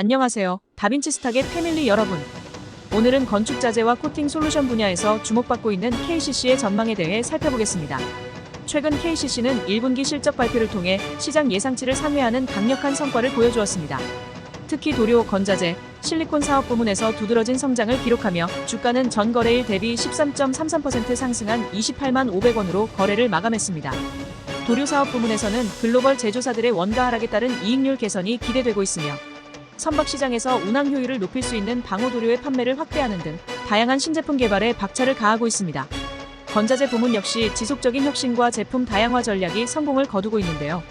안녕하세요. 다빈치 스탁의 패밀리 여러분. 오늘은 건축 자재와 코팅 솔루션 분야에서 주목받고 있는 KCC의 전망에 대해 살펴보겠습니다. 최근 KCC는 1분기 실적 발표를 통해 시장 예상치를 상회하는 강력한 성과를 보여주었습니다. 특히 도료, 건자재, 실리콘 사업 부문에서 두드러진 성장을 기록하며 주가는 전 거래일 대비 13.33% 상승한 28만 500원으로 거래를 마감했습니다. 도료 사업 부문에서는 글로벌 제조사들의 원가 하락에 따른 이익률 개선이 기대되고 있으며 선박 시장에서 운항 효율을 높일 수 있는 방호 도료의 판매를 확대하는 등 다양한 신제품 개발에 박차를 가하고 있습니다. 건자재 부문 역시 지속적인 혁신과 제품 다양화 전략이 성공을 거두고 있는데요.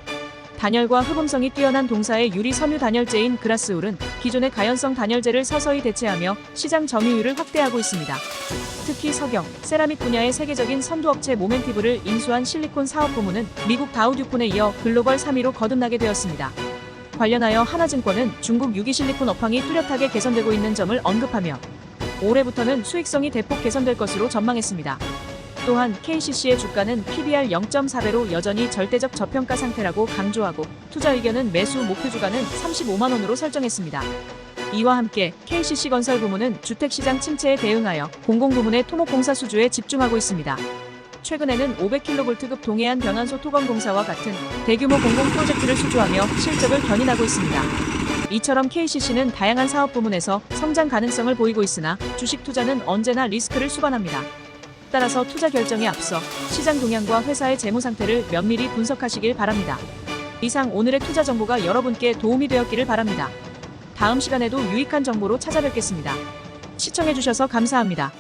단열과 흡음성이 뛰어난 동사의 유리 섬유 단열재인 그라스울은 기존의 가연성 단열재를 서서히 대체하며 시장 점유율을 확대하고 있습니다. 특히 석영, 세라믹 분야의 세계적인 선두업체 모멘티브를 인수한 실리콘 사업 부문은 미국 다우듀폰에 이어 글로벌 3위로 거듭나게 되었습니다. 관련하여 하나증권은 중국 유기실리콘 업황이 뚜렷하게 개선되고 있는 점을 언급하며 올해부터는 수익성이 대폭 개선될 것으로 전망했습니다. 또한 KCC의 주가는 PBR 0.4배로 여전히 절대적 저평가 상태라고 강조하고 투자 의견은 매수 목표 주가는 35만 원으로 설정했습니다. 이와 함께 KCC 건설 부문은 주택시장 침체에 대응하여 공공부문의 토목공사 수주에 집중하고 있습니다. 최근에는 500kV급 동해안 변환소 토건공사와 같은 대규모 공공 프로젝트를 수주하며 실적을 견인하고 있습니다. 이처럼 KCC는 다양한 사업 부문에서 성장 가능성을 보이고 있으나 주식 투자는 언제나 리스크를 수반합니다. 따라서 투자 결정에 앞서 시장 동향과 회사의 재무 상태를 면밀히 분석하시길 바랍니다. 이상 오늘의 투자 정보가 여러분께 도움이 되었기를 바랍니다. 다음 시간에도 유익한 정보로 찾아뵙겠습니다. 시청해주셔서 감사합니다.